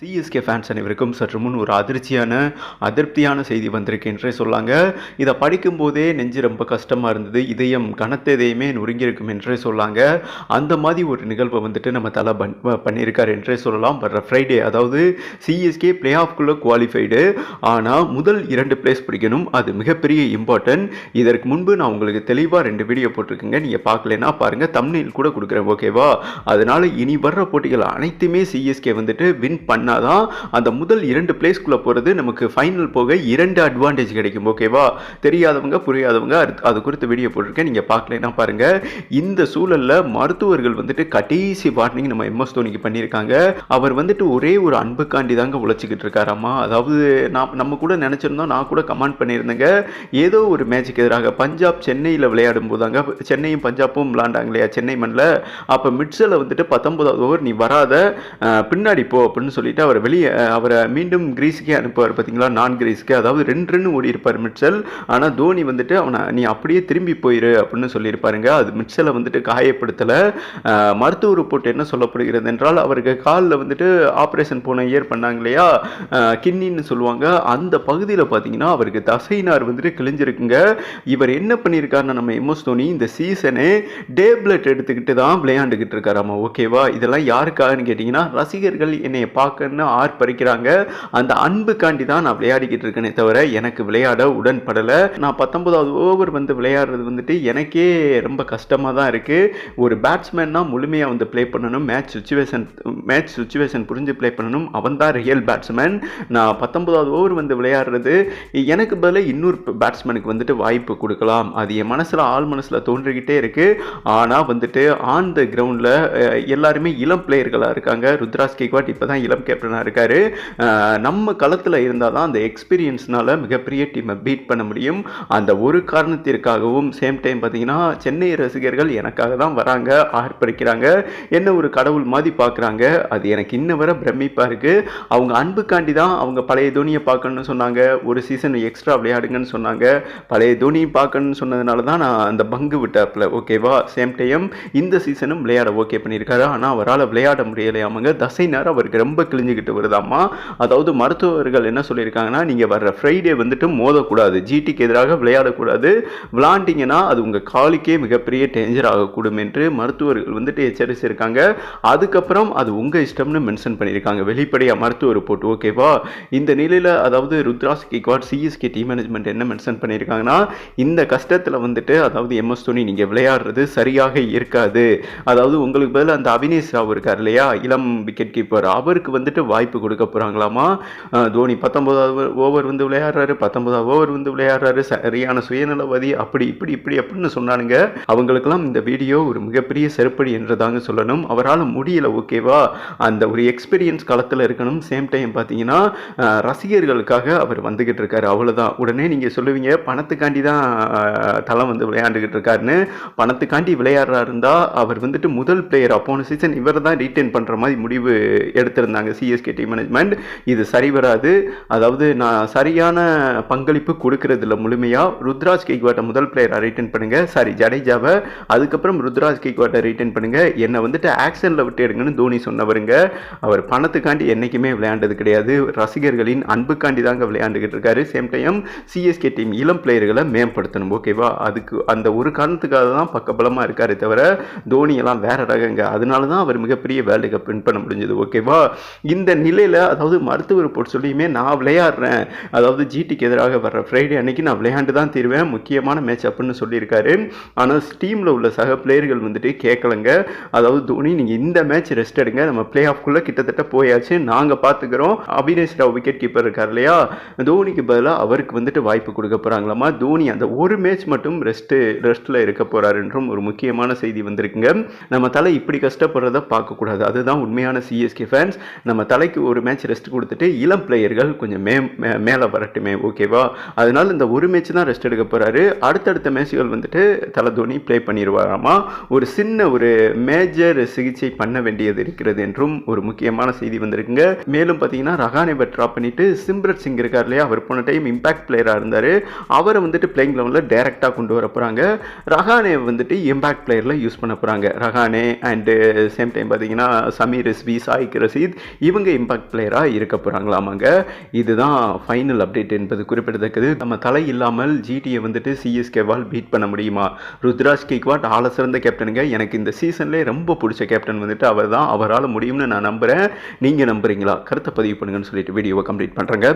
CSK fans அனைவருக்கும் சற்று முன் ஒரு அதிர்ச்சியான அதிருப்தியான செய்தி வந்திருக்கு என்றே சொல்லாங்க. இதை படிக்கும்போதே நெஞ்சு ரொம்ப கஷ்டமாக இருந்தது. இதயம் கனத்ததையுமே நொறுங்கியிருக்கும் என்றே சொல்லாங்க. அந்த மாதிரி ஒரு நிகழ்வை வந்துட்டு நம்ம தலை பண் பண்ணியிருக்கார் என்றே சொல்லலாம். வர்ற ஃப்ரைடே அதாவது சிஎஸ்கே பிளே ஆஃப்குள்ளே குவாலிஃபைடு ஆனால் முதல் இரண்டு பிளேஸ் பிடிக்கணும். அது மிகப்பெரிய இம்பார்ட்டன்ட் இதற்கு முன்பு நான் உங்களுக்கு தெளிவாக ரெண்டு வீடியோ போட்டிருக்கேங்க. நீங்கள் பார்க்கலன்னா பாருங்கள் தமிழில் கூட கொடுக்குறேன் ஓகேவா அதனால் இனி வர்ற போட்டிகள் அனைத்துமே சிஎஸ்கே வந்துட்டு வின் பண்ண பண்ணாதான் அந்த முதல் இரண்டு பிளேஸ்க்குள்ளே போகிறது நமக்கு ஃபைனல் போக இரண்டு அட்வான்டேஜ் கிடைக்கும் ஓகேவா தெரியாதவங்க புரியாதவங்க அது- அது குறித்து வீடியோ போட்டிருக்கேன் நீங்கள் பார்க்கலன்னா பாருங்கள் இந்த சூழலில் மருத்துவர்கள் வந்துட்டு கடைசி வார்னிங் நம்ம எம்எஸ் தோனிக்கு பண்ணியிருக்காங்க. அவர் வந்துட்டு ஒரே ஒரு அன்புக்காண்டி தாங்க உழைச்சிக்கிட்டு இருக்காராமா? அதாவது நான் நம்ம கூட நினச்சிருந்தோம் நான் கூட கமெண்ட் பண்ணியிருந்தேங்க. ஏதோ ஒரு மேட்சுக்கு எதிராக பஞ்சாப் சென்னையில் விளையாடும் போதாங்க. சென்னையும் பஞ்சாப்பும் விளாண்டாங்க இல்லையா? சென்னை மண்ணில். அப்போ மிட்ஸில் வந்துட்டு பத்தொன்பதாவது ஓவர் நீ வராத பின்னாடி போ அப்படின்னு சொல்லிட்டு அவரை வெளியே அவரை மீண்டும் கிரீஸுக்கே அனுப்புவார் பார்த்தீங்களா நான் கிரீஸுக்கு. அதாவது ரெண்டு ரெண்டு ஓடி இருப்பார் மிட்சல். ஆனால் தோனி வந்துட்டு அவனை நீ அப்படியே திரும்பி போயிரு அப்படின்னு சொல்லியிருப்பாருங்க. அது மிட்சலை வந்துட்டு காயப்படுத்தலை. மருத்துவ ரிப்போர்ட் என்ன சொல்லப்படுகிறது என்றால் அவருக்கு காலில் வந்துட்டு ஆப்ரேஷன் போன இயர் பண்ணாங்க இல்லையா? கிட்னின்னு சொல்லுவாங்க. அந்த பகுதியில் பார்த்தீங்கன்னா அவருக்கு தசைனார் வந்துட்டு கிழிஞ்சிருக்குங்க. இவர் என்ன பண்ணியிருக்காருன்னா நம்ம எம்எஸ் தோனி இந்த சீசனே டேப்லெட் எடுத்துக்கிட்டு தான் விளையாண்டுக்கிட்டு இருக்காராமா? ஓகேவா? இதெல்லாம் யாருக்காகன்னு கேட்டிங்கன்னா ரசிகர்கள் என்னை ஆர் ஆர்ப்பரிக்கிறாங்க அந்த அன்புக்காண்டி தான் நான் விளையாடிக்கிட்டு இருக்கேனே தவிர எனக்கு விளையாட உடன்படலை. நான் பத்தொன்பதாவது ஓவர் வந்து விளையாடுறது வந்துட்டு எனக்கே ரொம்ப கஷ்டமாக தான் இருக்குது ஒரு பேட்ஸ்மேன்னா முழுமையாக வந்து ப்ளே பண்ணணும். மேட்ச் சுச்சுவேஷன் மேட்ச் சுச்சுவேஷன் புரிஞ்சு ப்ளே பண்ணணும். அவன் தான் ரியல் பேட்ஸ்மேன் நான் பத்தொன்பதாவது ஓவர் வந்து விளையாடுறது எனக்கு பதில் இன்னொரு பேட்ஸ்மேனுக்கு வந்துட்டு வாய்ப்பு கொடுக்கலாம். அது என் மனசில் ஆள் மனசில் தோன்றிக்கிட்டே இருக்குது ஆனால் வந்துட்டு ஆன் த கிரவுண்டில் எல்லாருமே இளம் பிளேயர்களாக இருக்காங்க. ருத்ராஸ் கேக்வாட் இப்போ தான் இளம் கேப்டனாக இருக்கார். நம்ம களத்தில் இருந்தால் தான் அந்த எக்ஸ்பீரியன்ஸ்னால மிகப்பெரிய டீமை பீட் பண்ண முடியும். அந்த ஒரு காரணத்திற்காகவும் சேம் டைம் பார்த்தீங்கன்னா சென்னை ரசிகர்கள் எனக்காக தான் வராங்க ஆர்ப்பரிக்கிறாங்க. என்ன ஒரு கடவுள் மாதிரி பார்க்குறாங்க. அது எனக்கு இன்ன வரை பிரமிப்பாக இருக்குது அவங்க அன்புக்காண்டி தான் அவங்க பழைய தோனியை பார்க்கணும்னு சொன்னாங்க. ஒரு சீசன் எக்ஸ்ட்ரா விளையாடுங்கன்னு சொன்னாங்க. பழைய தோனியை பார்க்கணும்னு சொன்னதுனால தான் நான் அந்த பங்கு விட்டாப்புல. ஓகேவா சேம் டைம் இந்த சீசனும் விளையாட ஓகே பண்ணியிருக்காரு. ஆனால் அவரால் விளையாட முடியலையாமங்க தசை நேரம் அவருக்கு ரொம்ப கிழிஞ்சு தெரிஞ்சுக்கிட்டு வருதாம்மா? அதாவது மருத்துவர்கள் என்ன சொல்லியிருக்காங்கன்னா நீங்கள் வர்ற ஃப்ரைடே வந்துட்டு மோதக்கூடாது. ஜிடிக்கு எதிராக விளையாடக்கூடாது. விளாண்டிங்கன்னா அது உங்கள் காலுக்கே மிகப்பெரிய டேஞ்சர் ஆகக்கூடும் என்று மருத்துவர்கள் வந்துட்டு எச்சரிச்சிருக்காங்க. அதுக்கப்புறம் அது உங்கள் இஷ்டம்னு மென்ஷன் பண்ணியிருக்காங்க. வெளிப்படையாக மருத்துவ ரிப்போர்ட் ஓகேவா இந்த நிலையில் அதாவது Ruturaj Gaikwad CSK team management என்ன மென்ஷன் பண்ணியிருக்காங்கன்னா இந்த கஷ்டத்தில் வந்துட்டு அதாவது எம்எஸ் தோனி நீங்கள் விளையாடுறது சரியாக இருக்காது. அதாவது உங்களுக்கு பதில் அந்த அவினேஷ் ராவ் இருக்கார் இல்லையா? இளம் விக்கெட் கீப்பர் அவருக்கு வந்து வந்துட்டு வாய்ப்பு கொடுக்க போகிறாங்களாமா தோனி பத்தொன்பதாவது ஓவர் வந்து விளையாடுறாரு பத்தொன்பதாவது ஓவர் வந்து விளையாடுறாரு சரியான சுயநலவாதி அப்படி இப்படி இப்படி அப்படின்னு சொன்னானுங்க. அவங்களுக்கெல்லாம் இந்த வீடியோ ஒரு மிகப்பெரிய செருப்படி என்றதாங்க சொல்லணும். அவரால் முடியல ஓகேவா அந்த ஒரு எக்ஸ்பீரியன்ஸ் களத்தில் இருக்கணும். சேம் டைம் பார்த்தீங்கன்னா ரசிகர்களுக்காக அவர் வந்துக்கிட்டு இருக்காரு. அவ்வளோதான் உடனே நீங்கள் சொல்லுவீங்க பணத்துக்காண்டி தான் தளம் வந்து விளையாண்டுக்கிட்டு இருக்காருன்னு. பணத்துக்காண்டி விளையாடுறாருந்தா அவர் வந்துட்டு முதல் பிளேயர் அப்போன சீசன் இவர் தான் ரீட்டைன் பண்ணுற மாதிரி முடிவு எடுத்திருந்தாங்க. சிஎஸ்கே டீம் மேனேஜ்மெண்ட் இது சரி வராது. அதாவது நான் சரியான பங்களிப்பு கொடுக்கறதில்ல முழுமையாக ருத்ராஜ் கேக்வாட்டை முதல் பிளேயரை ரிட்டர்ன் பண்ணுங்க. சாரி ஜடேஜாவை. அதுக்கப்புறம் ருத்ராஜ் கேக்வாட்டை ரிட்டர்ன் பண்ணுங்க. என்னை வந்துட்டு ஆக்ஷனில் விட்டு எடுங்கன்னு தோனி சொன்னவருங்க. அவர் பணத்துக்காண்டி என்றைக்குமே விளையாண்டது கிடையாது. ரசிகர்களின் அன்புக்காண்டி தாங்க விளையாண்டுக்கிட்டு இருக்காரு. சேம் டைம் சிஎஸ்கே டீம் இளம் பிளேயர்களை மேம்படுத்தணும். ஓகேவா அதுக்கு அந்த ஒரு காரணத்துக்காக தான் பக்கபலமாக இருக்காரே தவிர தோனியெல்லாம் வேற ரகங்க. அதனால தான் அவர் மிகப்பெரிய வேர்ல்டு கப் வின் பண்ண முடிஞ்சது. ஓகேவா இந்த நிலையில் அதாவது மருத்துவ ரிப்போர்ட் சொல்லியுமே நான் விளையாடுறேன். அதாவது ஜிடிக்கு எதிராக வர்ற ஃப்ரைடே அன்னைக்கு நான் விளையாண்டு தான் தீர்வேன். முக்கியமான மேட்ச் அப்புன்னு சொல்லியிருக்காரு. ஆனால் டீமில் உள்ள சக பிளேயர்கள் வந்துட்டு கேட்கலங்க அதாவது தோனி நீங்கள் இந்த மேட்ச் ரெஸ்ட் எடுங்க. நம்ம பிளே ஆஃப்குள்ளே கிட்டத்தட்ட போயாச்சு. நாங்கள் பார்த்துக்கிறோம் அபினேஷ் ராவ் விக்கெட் கீப்பர் இருக்கார் இல்லையா? தோனிக்கு பதிலாக அவருக்கு வந்துட்டு வாய்ப்பு கொடுக்க போகிறாங்களாமா தோனி அந்த ஒரு மேட்ச் மட்டும் ரெஸ்ட்டு ரெஸ்ட்டில் இருக்க போகிறார் என்றும் ஒரு முக்கியமான செய்தி வந்திருக்குங்க. நம்ம தலை இப்படி கஷ்டப்படுறத பார்க்கக்கூடாது அதுதான் உண்மையான சிஎஸ்கே ஃபேன்ஸ் நம்ம தலைக்கு ஒரு மேட்ச் ரெஸ்ட் கொடுத்துட்டு இளம் பிளேயர்கள் கொஞ்சம் மே மே- மேலே வரட்டுமே ஓகேவா அதனால இந்த ஒரு மேட்ச் தான் ரெஸ்ட் எடுக்க போகிறாரு அடுத்தடுத்த மேட்ச்கள் வந்துட்டு தலை தோனி ப்ளே பண்ணிடுவாராமா ஒரு சின்ன ஒரு மேஜர் சிகிச்சை பண்ண வேண்டியது இருக்கிறது என்றும் ஒரு முக்கியமான செய்தி வந்திருக்குங்க. மேலும் பார்த்தீங்கன்னா ரகானேவை ட்ராப் பண்ணிட்டு சிம்ரத் சிங் இருக்கார் இல்லையா? அவர் போன டைம் இம்பாக்ட் பிளேயராக இருந்தார். அவரை வந்துட்டு பிளேயிங் லெவலில் டேரெக்டாக கொண்டு வர போகிறாங்க ரஹானே வந்துட்டு இம்பாக்ட் பிளேயரில் யூஸ் பண்ண போகிறாங்க ரஹானே அண்டு சேம் டைம் பார்த்தீங்கன்னா சமீர் ரிஸ்வி சாயிக் ரசீத் இவங்க இம்பாக்ட் பிளேயராக இருக்க போகிறாங்களாமாங்க இதுதான் ஃபைனல் அப்டேட் என்பது குறிப்பிடத்தக்கது. நம்ம தலை இல்லாமல் ஜிடியை வந்துட்டு சிஎஸ்கேவால் பீட் பண்ண முடியுமா? ருத்ராஜ் கேக்வாட் ஆள சிறந்த கேப்டனுங்க எனக்கு இந்த சீசன்லேயே ரொம்ப பிடிச்ச கேப்டன் வந்துட்டு அவர் தான் அவரால் முடியும்னு நான் நம்புகிறேன் நீங்கள் நம்புறீங்களா? கருத்தை பதிவு பண்ணுங்கன்னு சொல்லிட்டு வீடியோவை கம்ப்ளீட் பண்ணுறேங்க